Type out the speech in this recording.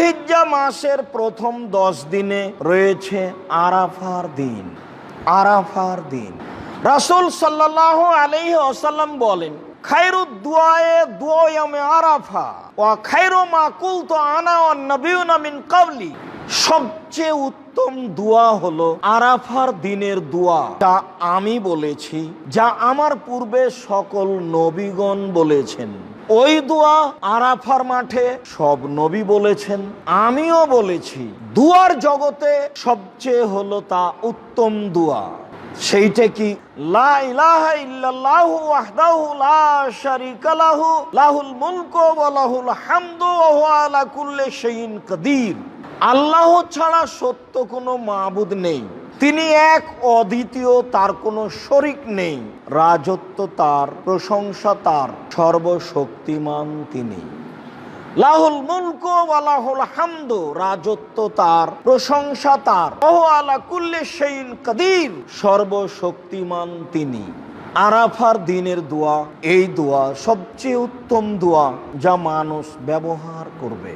হিজ্জা মাসের প্রথম দশ দিনে রয়েছে আরাফার দিন আরাফার দিন। রাসূল সাল্লাহ আলাইহি আসাল্লাম বলেন খাইরু দুয়ায়ে আরাফা ওয়া খাইরু মা কুলতু আনা ওয়ান নাবিয়ুনা মিন কাবলি। সবচেয়ে উত্তম দোয়া হলো আরাফার দিনের দোয়া যা আমি বলেছি, যা আমার পূর্বে সকল নবীগণ বলেছেন। ওই দোয়া আরাফার মাঠে সব নবী বলেছেন, আমিও বলেছি, দুয়ার জগতে সবচেয়ে হলো তা উত্তম দোয়া। সেইটা কি আল্লাহ ছাড়া সত্য কোনো মাবুদ নেই। তিনি এক, অদ্বিতীয় তার কোনো শরিক নেই। রাজত্ব তার, প্রশংসা তার, সর্বশক্তিমান তিনি। লাহুল মুলক ওয়ালাহুল হামদ, রাজত্ব তার, প্রশংসা তার। ওহ আলা কুল্লে সেইন কাদির, সর্বশক্তিমান তিনি। আরাফার দিনের দোয়া, এই দোয়া সবচেয়ে উত্তম দোয়া যা মানুষ ব্যবহার করবে।